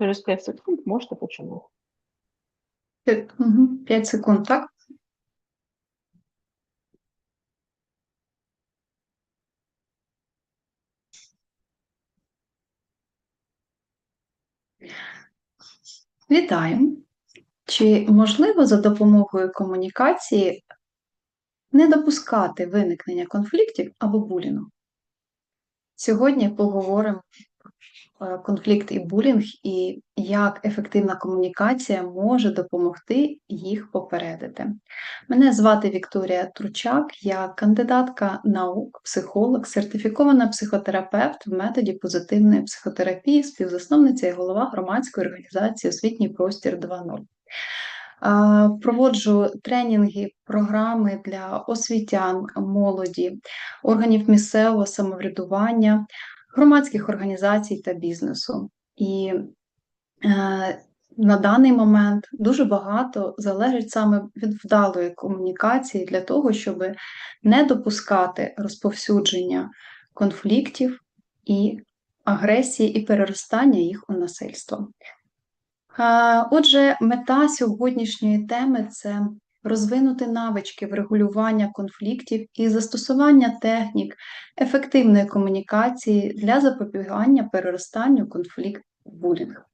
Через 5 секунд можете починати. Мгм, п'ять секунд, так? Вітаю! Чи можливо за допомогою комунікації не допускати виникнення конфліктів або булінгу? Сьогодні поговоримо конфлікт і булінг і як ефективна комунікація може допомогти їх попередити. Мене звати Вікторія Тручак, я кандидатка наук, психолог, сертифікована психотерапевт в методі позитивної психотерапії, співзасновниця і голова громадської організації Освітній простір 2.0. Проводжу тренінги, програми для освітян, молоді, органів місцевого самоврядування, громадських організацій та бізнесу. І е, на даний момент дуже багато залежить саме від вдалої комунікації для того, щоб не допускати розповсюдження конфліктів і агресії і переростання їх у насильство. Е, Отже, мета сьогоднішньої теми це розвинути навички врегулювання конфліктів і застосування технік ефективної комунікації для запобігання переростанню конфлікту булінг.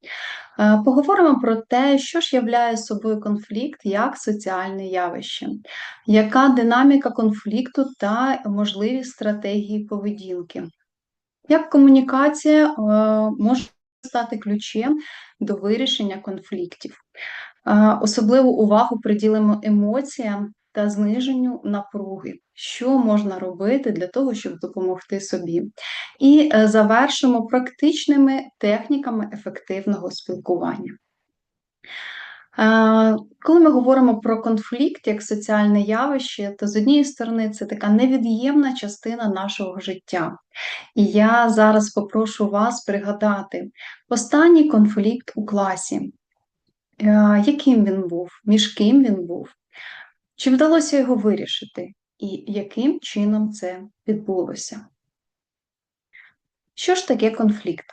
Е, Поговоримо про те, що ж являє собою конфлікт як соціальне явище, яка динаміка конфлікту та можливі стратегії поведінки. Як комунікація е, може стати ключем до вирішення конфліктів. Особливу увагу приділимо емоціям та зниженню напруги, що можна робити для того, щоб допомогти собі. І е, завершимо практичними техніками ефективного спілкування. Коли ми говоримо про конфлікт як соціальне явище, то з однієї сторони це така невід'ємна частина нашого життя. І я зараз попрошу вас пригадати останній конфлікт у класі. Яким він був, між ким він був, чи вдалося його вирішити, і яким чином це відбулося? Що ж таке конфлікт?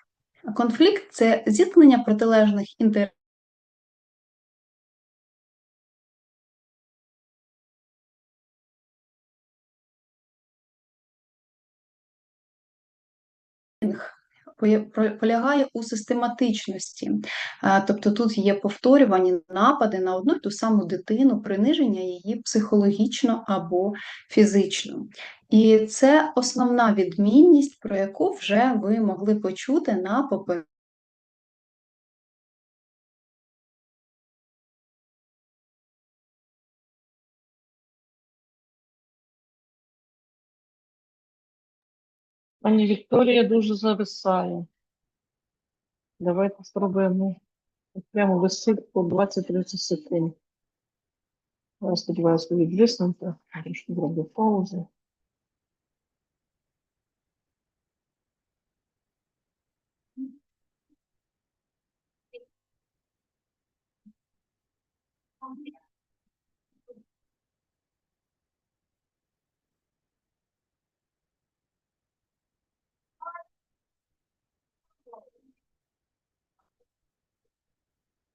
Конфлікт це зіткнення протилежних інтересів. Полягає у систематичності. Тобто тут є повторювані напади на одну й ту саму дитину, приниження її психологічно або фізично. І це основна відмінність, про яку вже ви могли почути на попередньому. Пані Вікторія дуже зависає. Давайте спробуємо прямо висить по 20-30 секунд. Я сподіваюся, ви відвиснете. Трошки зроблю паузу.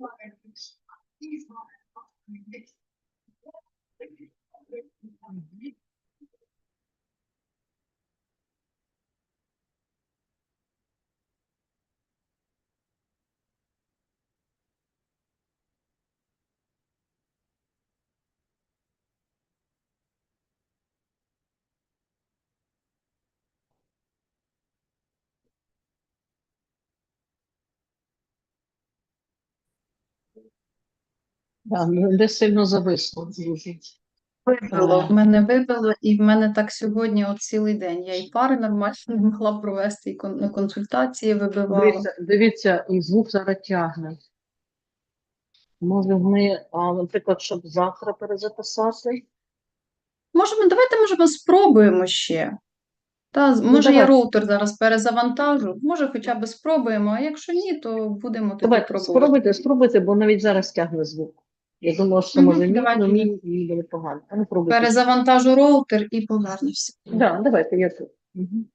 belangrijk is. Да, ну, де сильно зависло. Вибило, в мене вибило, і в мене так сьогодні от цілий день. Я і пари нормально не могла провести, і кон- консультації вибивала. Дивіться, дивіться, і звук зараз тягне. Може, ми, а, наприклад, щоб завтра перезаписати. Можемо, давайте, може, ми спробуємо ще. Та, Ну, може, я роутер зараз перезавантажу, може, хоча б спробуємо, а якщо ні, то будемо тоді Давайте, пробувати. спробуйте, спробуйте, бо навіть зараз тягне звук. Я думала, що може ні, але мій мій буде погано. А ну пробуйте. Перезавантажу роутер і повернуся. Да, давайте, я тут. Мгм.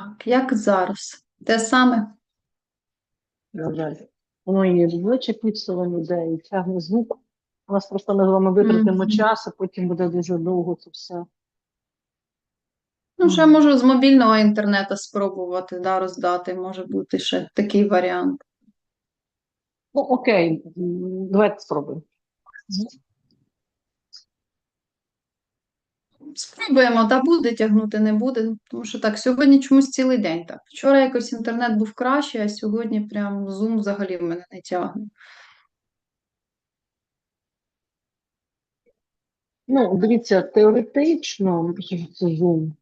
Так, як зараз? Те саме? На жаль. Воно і обличчя пікселом іде, і тягне звук. У нас просто ми з вами витратимо Мгм. час, а потім буде дуже довго це все. Ну, ще можу з мобільного інтернету спробувати, да, роздати, може бути ще такий варіант. Ну, окей, давайте спробуємо. Спробуємо, та буде тягнути, не буде, тому що так, сьогодні чомусь цілий день так. Вчора якось інтернет був кращий, а сьогодні прям Zoom взагалі в мене не тягне. Ну, дивіться, теоретично, Zoom,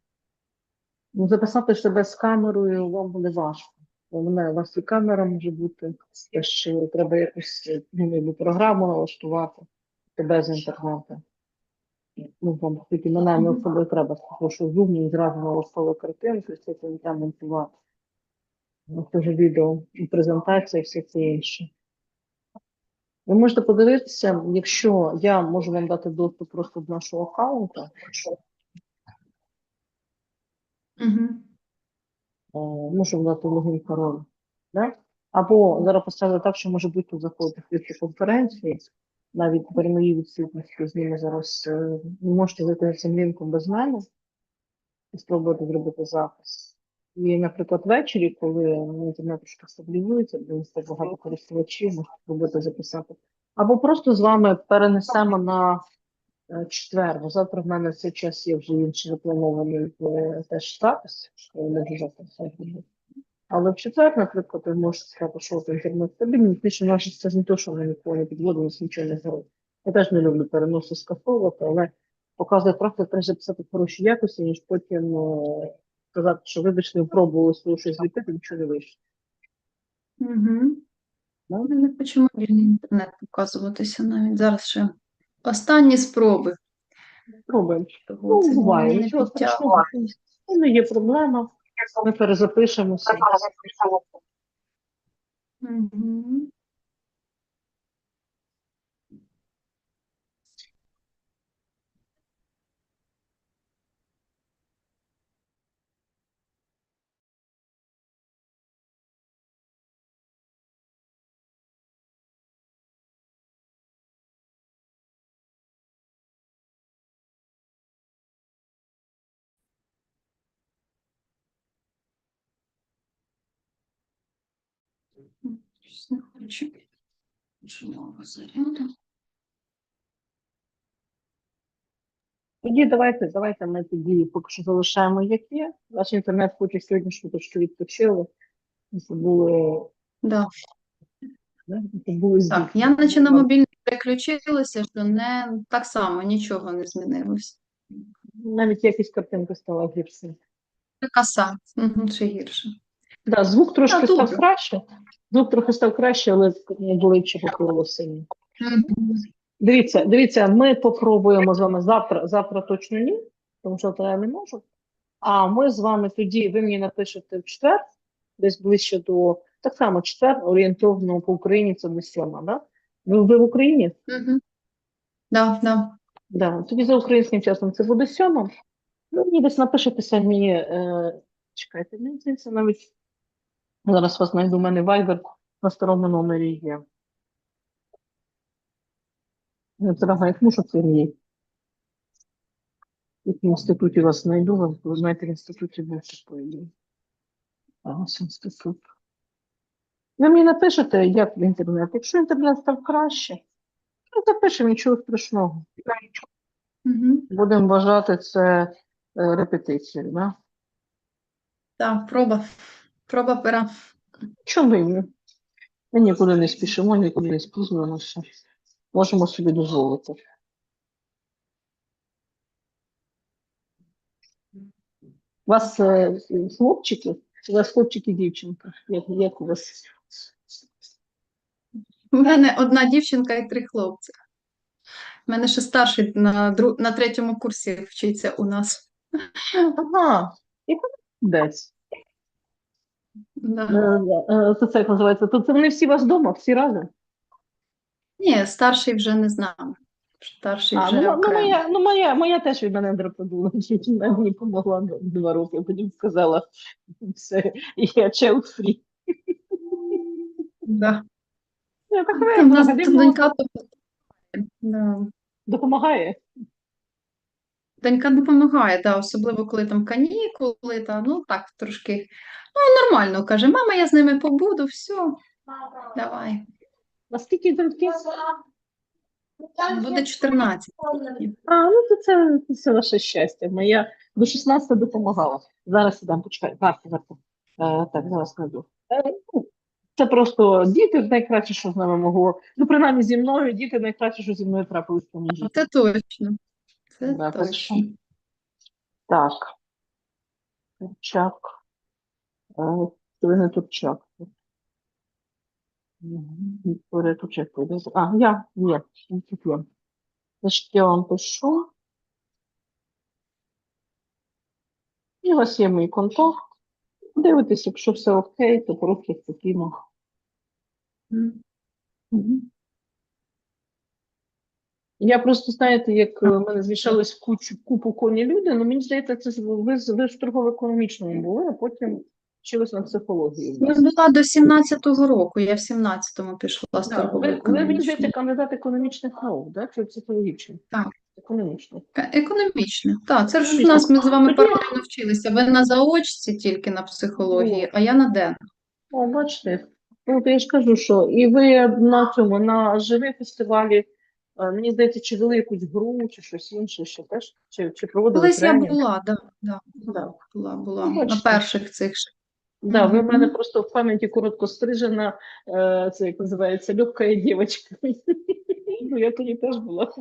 ну, записати себе з камерою вам буде важко. Бо мене у вас і камера може бути, те, що треба якусь програму налаштувати тебе з інтернету. Ну, вам тільки мене не особливо треба, тому що Zoom він зразу налаштовує картинку, і все це не там монтувати. Ну, Це вже відео і презентація, і все це інше. Ви можете подивитися, якщо я можу вам дати доступ просто до нашого аккаунту, Угу. Е, можу дати логін пароль. Да? Або зараз поставили так, що може бути тут заходити в конференції, навіть при моїй відсутності з ними зараз е, ви можете зайти за цим лінком без мене і спробувати зробити запис. І, наприклад, ввечері, коли інтернет трошки стабілізується, бо так багато користувачів, можете спробувати записати. Або просто з вами перенесемо на е, четвер, бо завтра в мене цей час є вже інший запланований е, теж запис, що я можу записати. Але в четвер, наприклад, ви можете сказати, що в інтернет стабільний, фактично наше це ж не те, що ми ніколи не підводимо, нас нічого не зробить. Я теж не люблю переноси скасовувати, але показує трохи краще писати в хорошій якості, ніж потім е, сказати, що вибачте, ви пробували свою щось зліпити, нічого не вийшло. Угу. Да? У мене хоче мобільний інтернет показуватися навіть. Зараз ще останні спроби. Пробуємо. Ну, буває, нічого страшного. Це не є проблема. Ми перезапишемося. Мгм. Щось не заряду. Тоді давайте, давайте ми тоді поки що залишаємо як є. Ваш інтернет хоче сьогодні швидко відпочили. Це були, Да. да? Це були Так, я наче на мобільний переключилася, що не так само нічого не змінилось. Навіть якість картинки стала гірше. Коса. Угу, ще гірше. Да, звук трошки А, став краще. Звук трохи став краще, але обличчя покрило сильно. Дивіться, дивіться, ми попробуємо з вами завтра. Завтра точно ні, тому що я не можу. А ми з вами тоді, ви мені напишете в четвер, десь ближче до так само четвер, орієнтовно по Україні це до сьома, да? Ви, ви в Україні? Мгм. Да, да. Да. Тоді за українським часом це буде сьома. Ну, мені десь напишете самі, е, чекайте, мені здається, навіть зараз вас знайду, у мене Viber на старому номері є. Я дорога, як мушу Сергій. Тут в інституті вас знайду, ви знаєте, в інституті був такий. А ось інститут. Ви мені напишете, як в інтернет. Якщо інтернет став краще, ну запишемо нічого страшного. Угу. Будемо вважати це е, репетицією. Да? Так, проба. Проба пера. Чому ні? Ми нікуди не спішимо, нікуди не спізнюємося. Можемо собі дозволити. У вас е, хлопчики? У вас хлопчики дівчинка? Як, як у вас? У мене одна дівчинка і три хлопці. У мене ще старший на, дру... на третьому курсі вчиться у нас. Ага, і десь. Да. Е, е, Це як називається. То це вони всі у вас вдома, всі разом? Ні, старший вже не з нами. Старший А, вже ну, ну, моя, ну, моя, моя теж від мене дрападула. Вона мені допомогла два роки, потім сказала, все, я child free. Да. Я так Та в нас донька, да. допомагає. Донька допомагає, да, особливо коли там канікули, та, ну так трошки. Ну, нормально, каже, мама, я з ними побуду, все, давай. Наскільки доньки? Буде 14. А, ну то це, це ваше щастя. Моя до 16 допомагала. Зараз ідемо, почекай. Варто, варто. Е, так, зараз знайду. Е, ну, це просто діти найкраще, що з нами могло. Ну, принаймні зі мною, діти найкраще, що зі мною трапилось в тому житті. Це точно. Це Да, точно. Так. Турчак. Е, Турчак. Вікторія Турчак. А, я, є, тут є. Значить, я вам пишу. І у вас є мій контакт. Дивитесь, якщо все окей, то просто спокійно. М. Я просто, знаєте, як е, в мене змішались в кучу, купу коні люди, ну мені здається, це ви, ви ж в торгово-економічному були, а потім вчились на психології. Я була до 17-го року, я в 17-му пішла з Да, ви, ви, мені здається, кандидат економічних наук, да? чи психологічних? Так. Економічних. Е, Економічне. Так, це ж у нас ми з вами паралельно вчилися. Ви на заочці тільки на психології, а я на ден. О, бачите, ну то я ж кажу, що і ви на цьому, на живі фестивалі, мені здається, чи вели якусь гру, чи щось інше, ще теж, чи, чи проводили Колись я була, да, да, Да. була, була Ну, на перших цих. Да, ви в мене просто в пам'яті коротко стрижена, е, це як називається, легка дівчинка. Ну, я тоді теж була.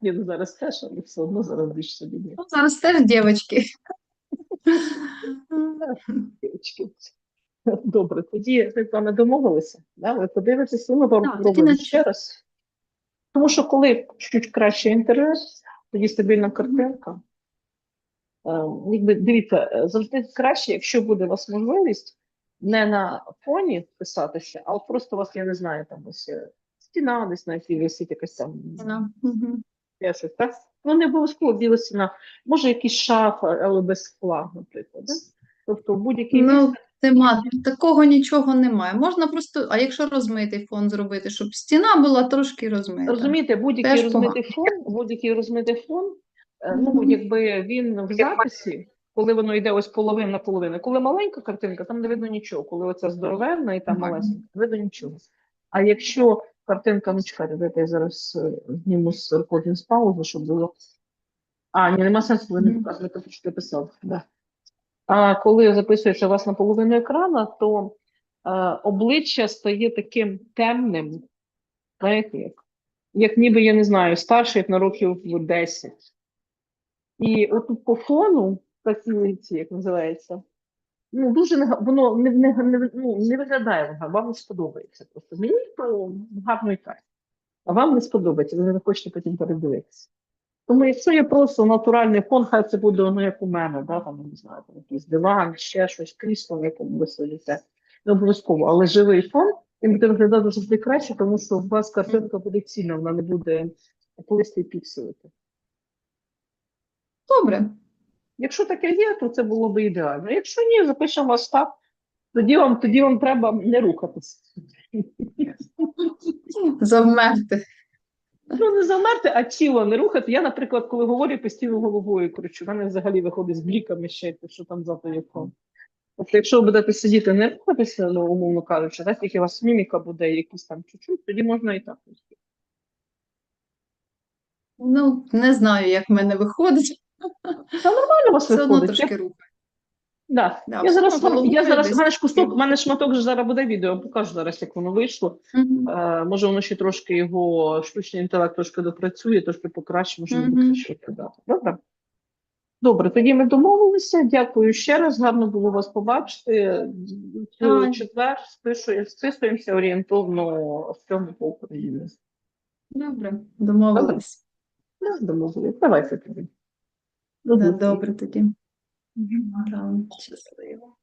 Ні, ну зараз теж, але все одно зараз більш собі. Ну, зараз теж дівчатки. Дівчинки. Добре, тоді з вами домовилися. Да? Ви подивитеся, і ми вам ще раз. Тому що коли чуть краще інтернет, тоді стабільна картинка. Е, якби, дивіться, е, завжди краще, якщо буде у вас можливість не на фоні писатися, а от просто у вас, я не знаю, там ось е, стіна десь на якій висить якась там я щось, так? Ну, не обов'язково біла стіна, може якийсь шаф, але без скла, наприклад. Да? Тобто будь-який Ну, місце нема, такого нічого немає. Можна просто, а якщо розмитий фон зробити, щоб стіна була трошки розмита. Розумієте, будь-який розмитий фон, будь-який розмитий фон, е, ну якби він в записі, коли воно йде ось половина на половину. Коли маленька картинка, там не видно нічого. Коли оця здоровенна і там малесенька, не видно нічого. А якщо картинка, ну чекайте, дайте я зараз е, зніму з рекордінг з паузи, щоб було. А, ні, нема сенсу, коли не показувати, що ти писав. Да. А коли записується у вас на половину екрана, то е, обличчя стає таким темним, знаєте, як, як ніби, я не знаю, старший на років 10. І отут по фону такі ці, як називається. Ну, дуже воно не, не, не, ну, не виглядає вам не сподобається. Просто мені то гарно і так. А вам не сподобається, ви не хочете потім передивитися. Тому якщо є просто натуральний фон, хай це буде воно як у мене, да, там, не знаю, там якийсь диван, ще щось, крісло, в якому ви сидите. Не обов'язково, але живий фон, він буде виглядати завжди краще, тому що у вас картинка буде цільна, вона не буде плисти і пікселити. Добре. Якщо таке є, то це було б ідеально. Якщо ні, запишемо вас так, тоді вам, тоді вам треба не рухатись. Завмерти. Ну, не замерти, а тіло не рухати. Я, наприклад, коли говорю, постійно головою кручу, в мене взагалі виходить з бліками ще, що там за телефон. Тобто, якщо ви будете сидіти, не рухатися, ну, умовно кажучи, так, тільки у вас міміка буде якісь там чуть-чуть, тоді можна і так. Ну, не знаю, як в мене виходить. Нормально у вас Все одно виходить. Я, трошки рухаю. Да. Да, я зараз, воно я зараз, в мене ж кусок, в мене шматок ж зараз буде відео, я покажу зараз, як воно вийшло. Мгм. Е, може, воно ще трошки його штучний інтелект трошки допрацює, трошки покраще, може Мгм. буде краще виглядати. Добре? Добре, тоді ми домовилися. Дякую ще раз. Гарно було вас побачити. В четвер спишу- списуємося орієнтовно в цьому по Україні. Добре, домовились. Ну, Домовилися. Давайте тоді. Да, добре тоді. Да, Щасливо.